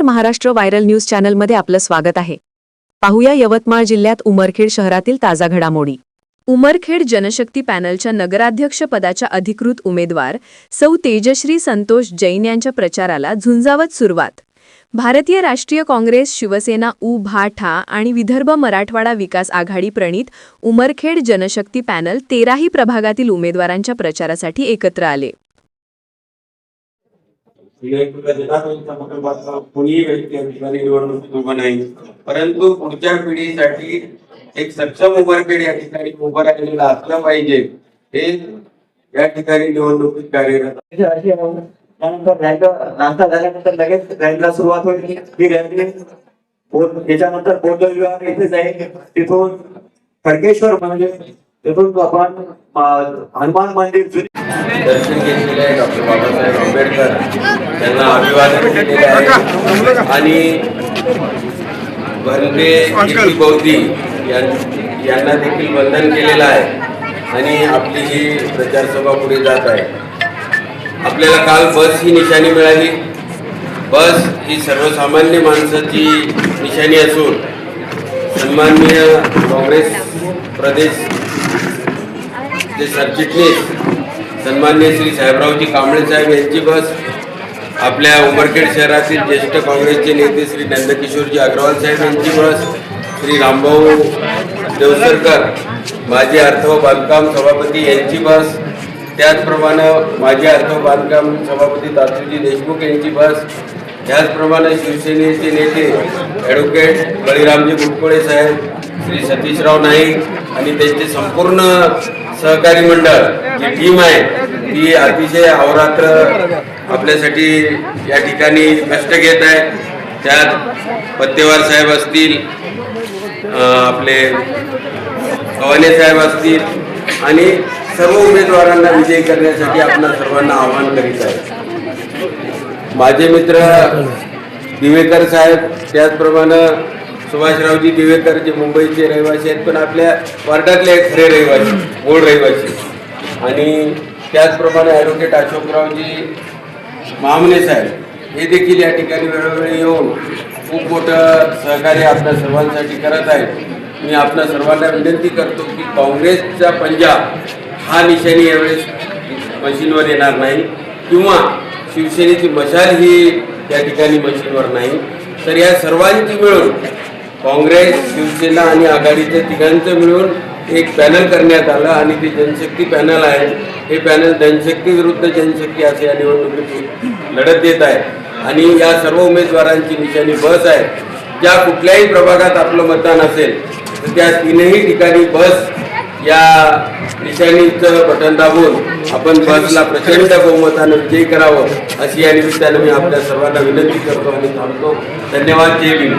नमस्कार Maharashtra viral news चॅनलमध्ये आपलं स्वागत आहे. पाहूया यवतमाळ जिल्ह्यात उमरखेड शहरातील ताजा घडामोडी. उमरखेड जनशक्ती पॅनलच्या नगराध्यक्ष पदाच्या अधिकृत उमेदवार सौ तेजश्री संतोष जैन यांच्या प्रचाराला झुंजावत सुरुवात. भारतीय राष्ट्रीय काँग्रेस शिवसेना उ भा ठा आणि विदर्भ मराठवाडा विकास आघाडी प्रणित उमरखेड जनशक्ती पॅनल तेराही प्रभागातील उमेदवारांच्या प्रचारासाठी एकत्र आले. कोणीही व्यक्ती या ठिकाणी निवडणुकीत उभं नाही परंतु पुढच्या पिढीसाठी एक सक्षम पिढी या ठिकाणी उभं राहिलेला असलं पाहिजे. हे या ठिकाणी निवडणुकीत कार्यरत त्यानंतर रॅली नाश्ता झाल्यानंतर लगेच रॅलीला सुरुवात होईल. ही रॅली त्याच्यानंतर बौद्ध विवाह इथेच आहे तिथून खडकेश्वर म्हणजे तिथून आपण हनुमान मंदिर दर्शन घेतलेले आहे डॉक्टर बाबासाहेब आंबेडकर. त्यांना अभिवादन केलेले आहे. आणि भंते बौद्धी यांना देखील वंदन केलेलं आहे. आणि आपली ही प्रचारसभा पुढे जात आहे. आपल्याला काल बस ही निशाणी मिळाली. बस ही सर्वसामान्य माणसाची निशाणी असून सन्माननीय काँग्रेस प्रदेश जे सरचिटणीस सन्मान्य श्री साहेबरावजी कांबळे साहेब यांची बस आपल्या उमरखेड शहरातील ज्येष्ठ काँग्रेसचे नेते श्री नंदकिशोरजी अग्रवाल साहेब यांची बस श्री रामभाऊ देवसरकर माजी अर्थ व बांधकाम सभापती यांची बस त्याचप्रमाणे माजी अर्थ व बांधकाम सभापती दासूजी देशमुख यांची बस त्याचप्रमाणे शिवसेनेचे नेते ॲडव्होकेट बळीरामजी बुटकोळे साहेब श्री सतीशराव नाईक आणि त्याचे संपूर्ण सहकारी मंडळ जी टीम आहे ती अतिशय अहोरात्र आपल्यासाठी या ठिकाणी कष्ट घेत आहे. त्यात पत्तेवार साहेब असतील आपले कवाने साहेब असतील आणि सर्व उमेदवारांना विजयी करण्यासाठी आपण सर्वांना आवाहन करीत आहे. माझे मित्र दिवेकर साहेब त्याचप्रमाणे सुभाषरावजी दिवेकर जे मुंबईचे रहिवासी आहेत पण आपल्या वार्डातले एक खरे रहिवासी मूळ रहिवासी. आणि त्याचप्रमाणे ॲडव्होकेट अशोकरावजी महामने साहेब हे देखील या ठिकाणी वेळोवेळी येऊन खूप मोठं सहकार्य आपल्या सर्वांसाठी करत आहेत. मी आपल्या सर्वांना विनंती करतो की काँग्रेसचा पंजाब हा निशाणी यावेळेस मशीनवर येणार नाही किंवा शिवसेनेची मशाल ही त्या ठिकाणी मशीनवर नाही. तर या सर्वांची मिळून काँग्रेस शिवसेना आणि आघाडीच्या तिघांचं मिळून एक पॅनल करण्यात आलं आणि ते जनशक्ती पॅनल आहे. हे पॅनल जनशक्ती विरुद्ध जनशक्ती असे या निवडणुकीची लढत देत आहे. आणि या सर्व उमेदवारांची निशाणी बस आहे. ज्या कुठल्याही प्रभागात आपलं मतदान असेल तर त्या तीनही ठिकाणी बस या निशाणीचं बटन दाबून आपण बसला प्रचंड बहुमतानं विजयी करावं अशी या निमित्तानं मी आपल्या सर्वांना विनंती करतो आणि थांबतो. धन्यवाद. जय भीम.